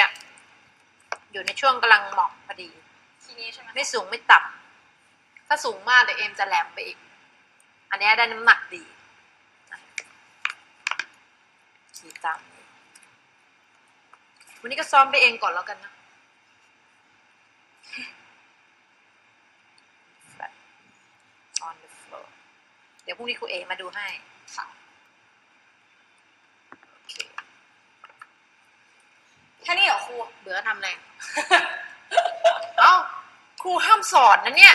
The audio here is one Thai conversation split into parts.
อะอยู่ในช่วงกำลังเหมาะพอดี ทีนี้ใช่ไหมไม่สูงไม่ต่ำถ้าสูงมากเดี๋ยวเอ็มจะแหลมไปอีก อันเนี้ยได้น้ำหนักดีขี่ตามนี้วันนี้ก็ซ้อมไปเองก่อนแล้วกันนะ Flat on the floor เดี๋ยวพรุ่งนี้ครูเอมาดูให้ค่ะ โอเค แค่นี้เหร อครูเบื่อทำอะไรเอ้าครูห้ามสอนนะเนี่ย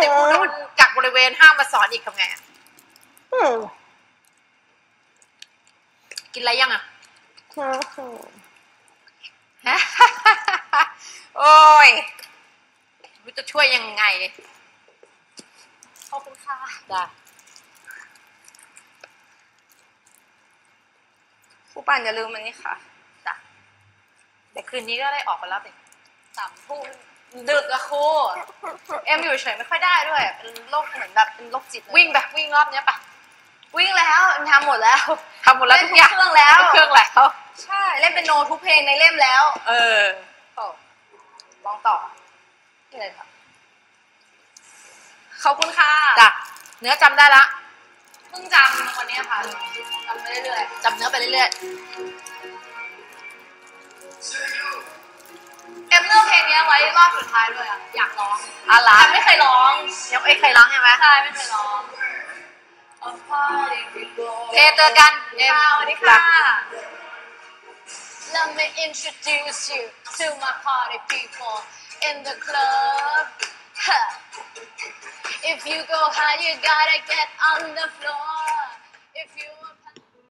เดี๋ยวครูโดนกักบริเวณห้ามมาสอนอีกทำไงอะอืมกินอะไรยังอะอืมฮะโอ้ยไม่รู้จะช่วยยังไงขอบคุณค่ะจ้ะครูป่านอย่าลืมมันนี่ค่ะจ้ะ แต่คืนนี้ก็ได้ออกไปแล้วสิสามทุ่มดึกอะครูเอ็มอยู่เฉยไม่ค่อยได้ด้วย เป็นโรคเหมือนแบบเป็นโรคจิตเลยวิ่งไปวิ่งรอบเนี้ยปะวิ่งแล้วเอ็มทำหมดแล้วทำหมดแล้วทุกอย่างเล่นทุกเครื่องแล้วทุกเครื่องแล้วใช่เล่นเป็นโนทุกเพลงในเล่มแล้ว เออโอ้ลองต่อนี่เลยค่ะขอบคุณค่ะจ้ะเนื้อจำได้ละเพิ่งจำวันนี้ค่ะจำไปเรื่อยจำเนื้อไปเรื่อยๆ เอ็มเลือกเพลงนี้ไว้รอบสุดท้ายด้วยอะอยากร้องๆอะไรแต่ไม่เคยร้องยังไม่เคยร้องใช่ไหมใช่ไม่เคยร้อง A party people โอเคเจอกันเอ็มค่ะสวัสดีค่ะ Let me introduce you to my party people in the club. Huh. If you go high, you gotta get on the floor. If you